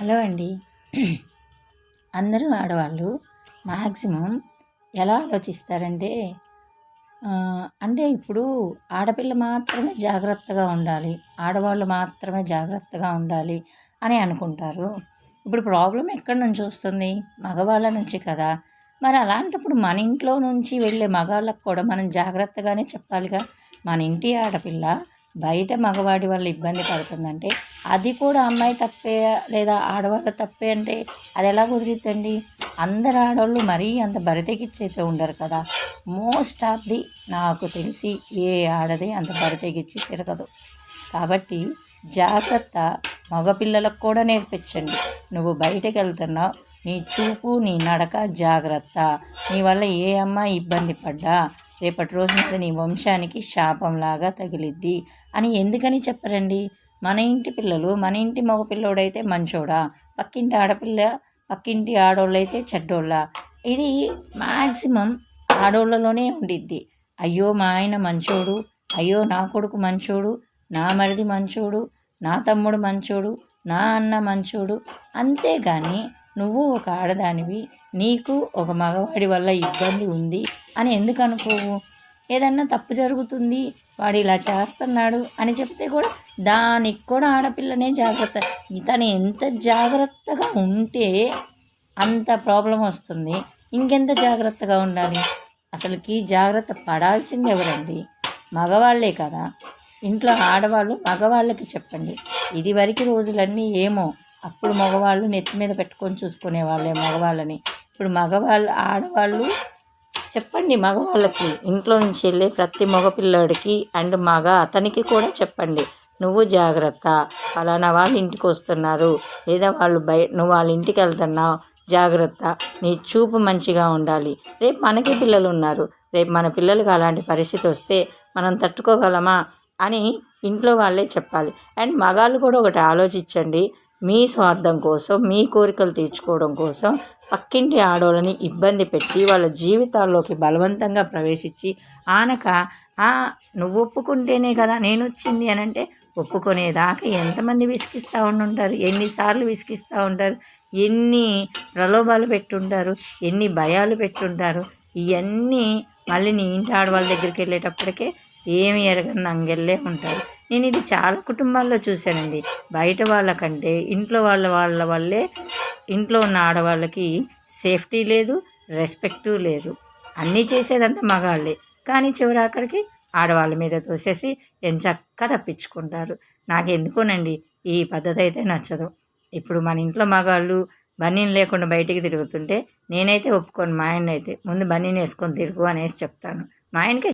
Hello అండి. అందరూ ఆడవాళ్ళు మ్యాక్సిమం ఎలా ఆలోచిస్తారంటే అంటే ఇప్పుడు ఆడపిల్ల మాత్రమే జాగ్రత్తగా ఉండాలి ఆడవాళ్ళు మాత్రమే జాగ్రత్తగా ఉండాలి అని అనుకుంటారు. ఇప్పుడు ప్రాబ్లం ఎక్కడి నుంచి వస్తుంది? మగవాళ్ళ నుంచి కదా. మరి అలాంటప్పుడు మన ఇంట్లో నుంచి వెళ్ళే మగాళ్ళకు కూడా మనం జాగ్రత్తగానే చెప్పాలిగా. మన ఇంటి ఆడపిల్ల బయట మగవాడి వల్ల ఇబ్బంది పడుతుందంటే అది కూడా అమ్మాయి తప్పే లేదా ఆడవాళ్ళ తప్పే అంటే అది ఎలా కుదురుతుంది అందరు ఆడవాళ్ళు మరీ అంత బరితెగిచ్చైతే ఉండరు కదా. మోస్ట్ ఆఫ్ ది నాకు తెలిసి ఏ ఆడది అంత బరితెగిచ్చి తిరగదు. కాబట్టి జాగ్రత్త మగపిల్లలకు కూడా నేర్పించండి. నువ్వు బయటకు వెళ్తున్నావు నీ చూపు నీ నడక జాగ్రత్త. నీ వల్ల ఏ అమ్మాయి ఇబ్బంది పడ్డా రేపటి రోజున నీ వంశానికి శాపంలాగా తగిలిద్ది అని ఎందుకని చెప్పరండి? మన ఇంటి పిల్లలు మన ఇంటి మగ పిల్లోడైతే మంచోడా? పక్కింటి ఆడపిల్ల పక్కింటి ఆడోళ్ళైతే చెడ్డోళ్ళ? ఇది మ్యాక్సిమం ఆడోళ్ళలోనే ఉండిద్ది. అయ్యో మా ఆయన మంచోడు. అయ్యో నా కొడుకు మంచోడు. నా మరిది మంచోడు. నా తమ్ముడు మంచోడు. నా అన్న మంచోడు. అంతేగాని నువ్వు ఒక ఆడదానివి నీకు ఒక మగవాడి వల్ల ఇబ్బంది ఉంది అని ఎందుకు అనుకోవు? ఏదన్నా తప్పు జరుగుతుంది వాడు ఇలా చేస్తున్నాడు అని చెప్తే కూడా దానికి కూడా ఆడపిల్లనే జాగ్రత్త. తను ఎంత జాగ్రత్తగా ఉంటే అంత ప్రాబ్లం వస్తుంది. ఇంకెంత జాగ్రత్తగా ఉండాలి? అసలుకి జాగ్రత్త పడాల్సింది ఎవరండి? మగవాళ్ళే కదా. ఇంట్లో ఆడవాళ్ళు మగవాళ్ళకి చెప్పండి. ఇది వరకు రోజులన్నీ ఏమో అప్పుడు మగవాళ్ళు నెత్తి మీద పెట్టుకొని చూసుకునేవాళ్ళే మగవాళ్ళని. ఇప్పుడు మగవాళ్ళు ఆడవాళ్ళు చెప్పండి మగవాళ్ళకి ఇంట్లో నుంచి వెళ్ళే ప్రతి మగపిల్లాడికి అండ్ మగ అతనికి కూడా చెప్పండి. నువ్వు జాగ్రత్త ఫలానా వాళ్ళు ఇంటికి వస్తున్నారు లేదా వాళ్ళు బయ నువ్వు వాళ్ళ ఇంటికి వెళ్తున్నావు జాగ్రత్త నీ చూపు మంచిగా ఉండాలి. రేపు మనకి పిల్లలు ఉన్నారు రేపు మన పిల్లలకు అలాంటి పరిస్థితి వస్తే మనం తట్టుకోగలమా అని ఇంట్లో వాళ్ళే చెప్పాలి. అండ్ మగాళ్ళు కూడా ఒకటి ఆలోచించండి మీ స్వార్థం కోసం మీ కోరికలు తీర్చుకోవడం కోసం పక్కింటి ఆడవాళ్ళని ఇబ్బంది పెట్టి వాళ్ళ జీవితాల్లోకి బలవంతంగా ప్రవేశించి ఆనక నువ్వు ఒప్పుకుంటేనే కదా నేను వచ్చింది అని అంటే ఒప్పుకునేదాకా ఎంతమంది విసిగిస్తూ ఉండుంటారు? ఎన్నిసార్లు విసిగిస్తూ ఉంటారు ఎన్ని ప్రలోభాలు పెట్టుంటారు? ఎన్ని భయాలు పెట్టుంటారు? ఇవన్నీ మళ్ళీ నీ ఇంటి ఆడవాళ్ళ దగ్గరికి వెళ్ళేటప్పటికే ఏమి ఎరగని నంగెళ్ళే ఉంటారు. నేను ఇది చాలా కుటుంబాల్లో చూశానండి. బయట వాళ్ళకంటే ఇంట్లో వాళ్ళ వాళ్ళ వల్లే ఇంట్లో ఉన్న ఆడవాళ్ళకి సేఫ్టీ లేదు రెస్పెక్టు లేదు. అన్నీ చేసేదంతా మగాళ్ళే. కానీ చివరాఖరికి ఆడవాళ్ళ మీద తోసేసి ఎంచక్క తప్పించుకుంటారు. నాకు ఎందుకోనండి ఈ పద్ధతి అయితే నచ్చదు. ఇప్పుడు మన ఇంట్లో మగాళ్ళు బన్నీని లేకుండా బయటికి తిరుగుతుంటే నేనైతే ఒప్పుకోను మా ఆయన అయితే. ముందు బన్నీని వేసుకొని తిరుగు అనేసి చెప్తాను. మా ఆయనకే